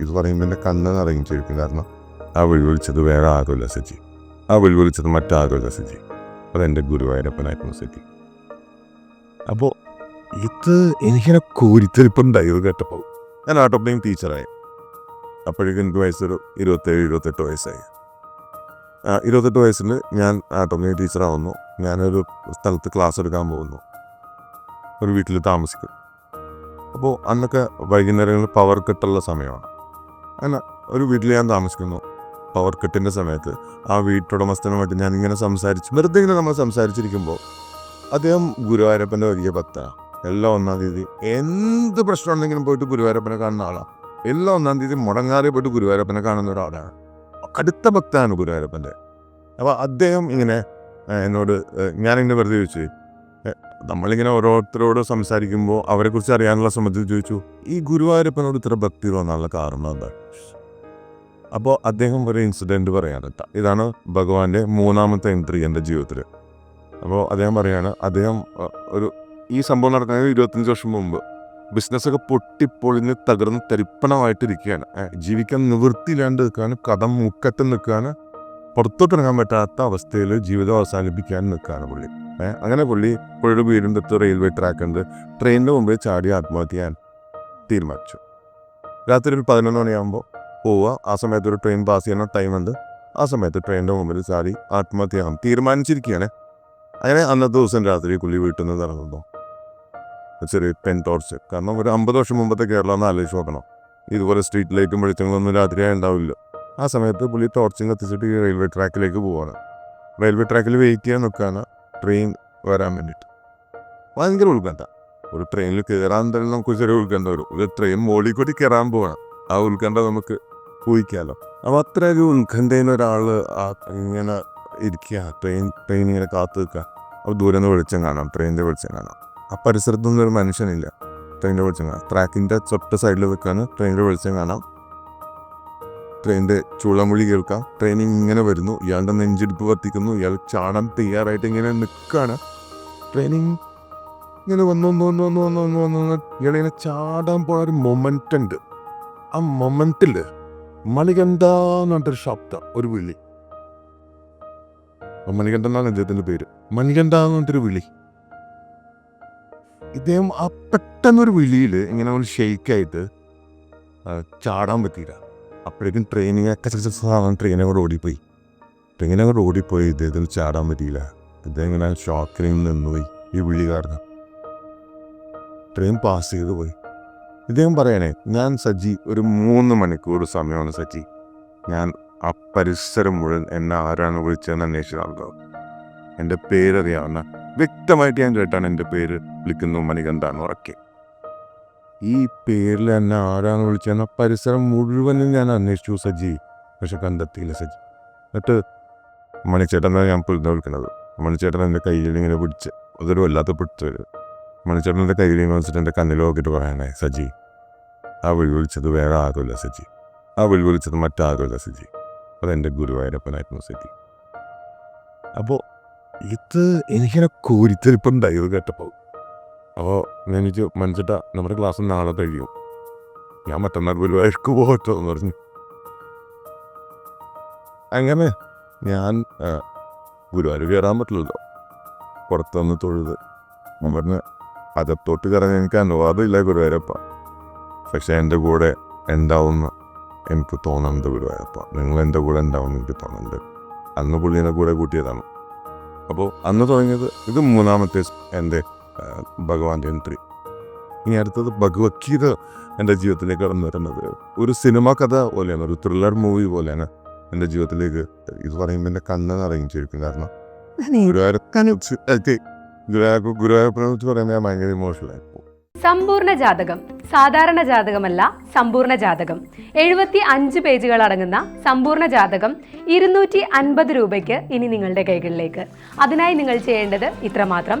ഇത് പറയുമ്പോൾ എന്റെ കണ്ണ് നിറങ്ങിച്ചിരിക്കും കാരണം ആ വിളി വിളിച്ചത് വേറെ ആരുമല്ല സജി. ആ വിളി വിളിച്ചത് മറ്റാരുമില്ല സജി. അതെന്റെ ഗുരുവായൂരപ്പനായിരുന്നു സജി. അപ്പോൾ ഇത് എനിക്കിങ്ങനെ കോരിത്തെരിപ്പുണ്ടായി ഇത് കേട്ടപ്പോൾ ഞാൻ ആട്ടോപ്ലെയിൻ ടീച്ചറായി. അപ്പോഴേക്കും എനിക്ക് വയസ്സൊരു ഇരുപത്തേഴ് ഇരുപത്തെട്ട് വയസ്സായി. ഇരുപത്തെട്ട് വയസ്സിൽ ഞാൻ ആട്ടോപ്ലെയിൻ ടീച്ചറാവുന്നു. ഞാനൊരു സ്ഥലത്ത് ക്ലാസ് എടുക്കാൻ പോകുന്നു. ഒരു വീട്ടിൽ താമസിക്കും അപ്പോൾ അന്നൊക്കെ വൈകുന്നേരങ്ങളിൽ പവർ കട്ടുള്ള സമയമാണ്. അങ്ങനെ ഒരു വീട്ടിൽ ഞാൻ താമസിക്കുന്നു. പവർ കട്ടിന്റെ സമയത്ത്. ആ വീട്ടുടമസ്ഥനുമായിട്ട് ഞാൻ ഇങ്ങനെ സംസാരിച്ച് വെറുതെ ഇങ്ങനെ നമ്മൾ സംസാരിച്ചിരിക്കുമ്പോൾ അദ്ദേഹം ഗുരുവായൂരപ്പന്റെ വലിയ ഭക്തനാണ് എല്ലാ ഒന്നാം തീയതി. എന്ത് പ്രശ്നം ഉണ്ടെങ്കിലും പോയിട്ട് ഗുരുവായൂരപ്പനെ കാണുന്ന ആളാണ് എല്ലാ ഒന്നാം തീയതി മുടങ്ങാതെ പോയിട്ട് ഗുരുവായൂരപ്പനെ കാണുന്ന ഒരാളാണ്. കടുത്ത ഭക്തനാണ് ഗുരുവായൂരപ്പന്റെ അപ്പോൾ അദ്ദേഹം ഇങ്ങനെ എന്നോട് ഞാനിങ്ങനെ വെറുതെ ചോദിച്ചു നമ്മളിങ്ങനെ ഓരോരുത്തരോട് സംസാരിക്കുമ്പോൾ അവരെക്കുറിച്ച് അറിയാനുള്ള സംബന്ധിച്ച് ചോദിച്ചു ഈ ഗുരുവായൂരപ്പനോട് ഇത്ര ഭക്തി തോന്നാനുള്ള കാരണം എന്താ? അപ്പോൾ അദ്ദേഹം ഒരു ഇൻസിഡന്റ് പറയാനിട്ട ഇതാണ് ഭഗവാന്റെ മൂന്നാമത്തെ എൻട്രി എന്റെ ജീവിതത്തിൽ അപ്പോൾ അദ്ദേഹം പറയാണ് അദ്ദേഹം ഒരു ഈ സംഭവം നടക്കുന്നത് ഇരുപത്തഞ്ച് വർഷം മുമ്പ്. ബിസിനസ്സൊക്കെ പൊട്ടിപ്പൊളിഞ്ഞ് തകർന്ന് തരിപ്പണമായിട്ടിരിക്കുകയാണ്. ജീവിക്കാൻ നിവൃത്തിയില്ലാണ്ട് നിൽക്കുകയാണ് കഥം മുക്കറ്റം പുറത്തോട്ട് പുറത്തോട്ടിറങ്ങാൻ പറ്റാത്ത അവസ്ഥയിൽ ജീവിതം അവസാനിപ്പിക്കാൻ നിൽക്കുകയാണ് പുള്ളി. അങ്ങനെ പുള്ളി പുള്ളിയുടെ വീടിന്റെ റെയിൽവേ ട്രാക്ക് ഉണ്ട്. ട്രെയിനിന്റെ മുമ്പിൽ ചാടി ആത്മഹത്യ തീരുമാനിച്ചു. രാത്രി ഒരു പതിനൊന്ന് മണിയാകുമ്പോൾ പോവുക. ആ സമയത്ത് ഒരു ട്രെയിൻ പാസ് ചെയ്യുന്ന ടൈം ഉണ്ട്. ആ സമയത്ത് ട്രെയിനിന്റെ മുമ്പിൽ ചാടി ആത്മഹത്യ തീരുമാനിച്ചിരിക്കുകയാണ്. അങ്ങനെ അന്നത്തെ ദിവസം രാത്രി പുള്ളി വീട്ടിൽ നിന്ന് ഇറങ്ങുന്നു. ചെറിയ പെൻ ടോർച്ച് കാരണം ഒരു അമ്പത് വർഷം മുമ്പത്തെ കേരളം ഒന്ന് ആലോചിച്ച് നോക്കണം. ഇതുപോലെ സ്ട്രീറ്റ് ലൈറ്റും വെളിച്ചങ്ങളൊന്നും രാത്രിയായി ഉണ്ടാവില്ല. ആ സമയത്ത് പുള്ളി ടോർച്ചും കത്തിച്ചിട്ട് ഈ റെയിൽവേ ട്രാക്കിലേക്ക് പോവാണ്. റെയിൽവേ ട്രാക്കിൽ വെയിറ്റ് ചെയ്യാൻ നിൽക്കുകയാണ് ട്രെയിൻ വരാൻ വേണ്ടിയിട്ട്. ഭയങ്കര ഉത്കണ്ഠ. ഒരു ട്രെയിനിൽ കയറാൻ തന്നെ നമുക്ക് ചെറിയ ഉത്കണ്ഠ വരും. ഒരു ട്രെയിൻ മോളിൽ കൂടി കയറാൻ പോകണം ആ ഉത്കണ്ഠ നമുക്ക് ഊഹിക്കാമല്ലോ അപ്പോൾ അത്ര ഒരു ഉത്കണ്ഠയിൽ ഒരാൾ ഇങ്ങനെ ഇരിക്കുക. ട്രെയിൻ ട്രെയിൻ ഇങ്ങനെ കാത്തു നിൽക്കുക. അപ്പോൾ ദൂരെ നിന്ന് വെളിച്ചം കാണാം. ട്രെയിനിന്റെ വെളിച്ചം കാണാം. ആ പരിസരത്തൊന്നും ഒരു മനുഷ്യനില്ല. ട്രെയിനിന്റെ വെളിച്ചം കാണാം. ട്രാക്കിന്റെ തൊട്ട് സൈഡിൽ നിൽക്കുകയാണ് ട്രെയിനിന്റെ വെളിച്ചം കാണാം. ട്രെയിനിന്റെ ചുളമൊഴി കേൾക്കാം. ട്രെയിൻ ഇങ്ങനെ വരുന്നു. ഇയാളുടെ നെഞ്ചിടിപ്പ് വർത്തിക്കുന്നു ഇയാൾ ചാടാൻ തയ്യാറായിട്ട് ഇങ്ങനെ നിൽക്കുകയാണ്. ട്രെയിനിങ് ഇങ്ങനെ വന്നു വന്നു വന്നു വന്നു വന്നു വന്നു വന്നു വന്ന്. ഇയാളിങ്ങനെ ചാടാൻ പോയ ഒരു മൊമെന്റ് ഉണ്ട്. ആ മൊമെന്റിൽ മണികണ്ഠ എന്ന് പറഞ്ഞിട്ടൊരു ശബ്ദം ഒരു വിളി. മണികണ്ഠ എന്നാണ് ഇദ്ദേഹത്തിന്റെ പേര്. മണികണ്ഠ എന്ന് പറഞ്ഞിട്ടൊരു വിളി. ഇദ്ദേഹം ആ പെട്ടെന്നൊരു വിളിയിൽ ഇങ്ങനെ ഒരു ഷെയ്ക്കായിട്ട് ചാടാൻ പറ്റിയില്ല. അപ്പോഴേക്കും ട്രെയിനിങ് സാധനം ട്രെയിനെ കൂടെ ഓടിപ്പോയി. ട്രെയിനെ കൂടെ ഓടിപ്പോയി. ഇദ്ദേഹത്തിന് ചാടാൻ പറ്റിയില്ല. ഇദ്ദേഹം ഇങ്ങനെ ഷോക്കിൽ നിന്നുപോയി. ഈ വിളി കാരണം. ട്രെയിൻ പാസ് ചെയ്ത് പോയി. ഇദ്ദേഹം പറയണേ ഞാൻ സജി ഒരു മൂന്ന് മണിക്കൂർ സമയമാണ് സജ്ജി ഞാൻ ആ പരിസരം മുഴുവൻ എന്നെ ആരാണ് വിളിച്ചതെന്ന് അന്വേഷിച്ച ആൾക്കാർ എന്റെ പേരറിയാവുന്ന വ്യക്തമായിട്ട് ഞാൻ കേട്ടാണ് എന്റെ പേര് വിളിക്കുന്നു മണികണ്ഠാന്ന് ഉറക്കെ. ഈ പേരിൽ എന്നെ ആരാണ് വിളിച്ചതെന്ന പരിസരം മുഴുവനും ഞാൻ അന്വേഷിച്ചു സജി. പക്ഷെ കണ്ടെത്തിയില്ല സജി. എന്നിട്ട് മണിച്ചേട്ടനെ ഞാൻ പുരുന്ന വിളിക്കുന്നത് മണിച്ചേട്ടൻ എന്റെ കയ്യിൽ ഇങ്ങനെ പിടിച്ച് അതൊരു വല്ലാത്ത പിടിച്ചത് മണിച്ചേട്ടൻ എന്റെ കയ്യിൽ ഇങ്ങനെ വെച്ചിട്ട് എന്റെ കണ്ണിൽ നോക്കിയിട്ട് പറയണേ സജി. ആ വിളി വിളിച്ചത് വേറെ ആരുമില്ല സജി. ആ വിളി വിളിച്ചത് മറ്റാരുമില്ല സജി. അതെന്റെ ഗുരുവായൂരപ്പനായിരുന്നു സജി. അപ്പോൾ ഇത് എനിക്കിങ്ങനെ കോരിത്തെരിപ്പുണ്ടായി ഇത് കേട്ടപ്പോൾ. അപ്പോൾ ഞാൻ എനിക്ക് മനസ്സിട്ട നമ്മുടെ ക്ലാസ് നാളെ കഴിയും. ഞാൻ മറ്റന്നാൾ ഗുരുവായൂർക്ക് പോകട്ടോ എന്ന് പറഞ്ഞു. അങ്ങനെ ഞാൻ ഗുരുവായൂർ കയറാൻ പറ്റില്ലല്ലോ. പുറത്തുനിന്ന് തൊഴുത്. ഞാൻ പറഞ്ഞ് അകത്തോട്ട് കയറാൻ എനിക്ക് അനുവാദമില്ല ഗുരുവായൂരപ്പ. പക്ഷെ എന്റെ കൂടെ എന്താവുന്ന എനിക്ക് തോന്നുന്നുണ്ട് ഗുരുവായൂരപ്പ. നിങ്ങൾ എന്റെ കൂടെ ഉണ്ടാവും എനിക്ക് തോന്നുന്നുണ്ട് അന്ന് പുള്ളീനെ കൂടെ കൂട്ടിയതാണ്. അപ്പോൾ അന്ന് തുടങ്ങിയത് ഇത് മൂന്നാമത്തെ എന്റെ ഭഗവാന്റെ എൻട്രി ഇനി അടുത്തത് ഭഗവത്ഗീത എന്റെ ജീവിതത്തിലേക്ക് കടന്നു വരുന്നത്. ഒരു സിനിമ കഥ പോലെയാണ് ഒരു ത്രില്ലർ മൂവി പോലെയാണ് എന്റെ ജീവിതത്തിലേക്ക് ഇത് പറയുമ്പോൾ എന്റെ കണ്ണ് നിറങ്ങിച്ചിരിക്കും കാരണം. ഗുരുവായൂരപ്പനെ കുറിച്ച് പറയുമ്പോൾ ഞാൻ ഭയങ്കര ഇമോഷണലായി സമ്പൂർണ ജാതകം സാധാരണ ജാതകമല്ല സമ്പൂർണ ജാതകം. എഴുപത്തി അഞ്ച് പേജുകൾ അടങ്ങുന്ന സമ്പൂർണ ജാതകം ഇരുന്നൂറ്റി അൻപത് രൂപയ്ക്ക് ഇനി നിങ്ങളുടെ കൈകളിലേക്ക്. അതിനായി നിങ്ങൾ ചെയ്യേണ്ടത് ഇത്രമാത്രം.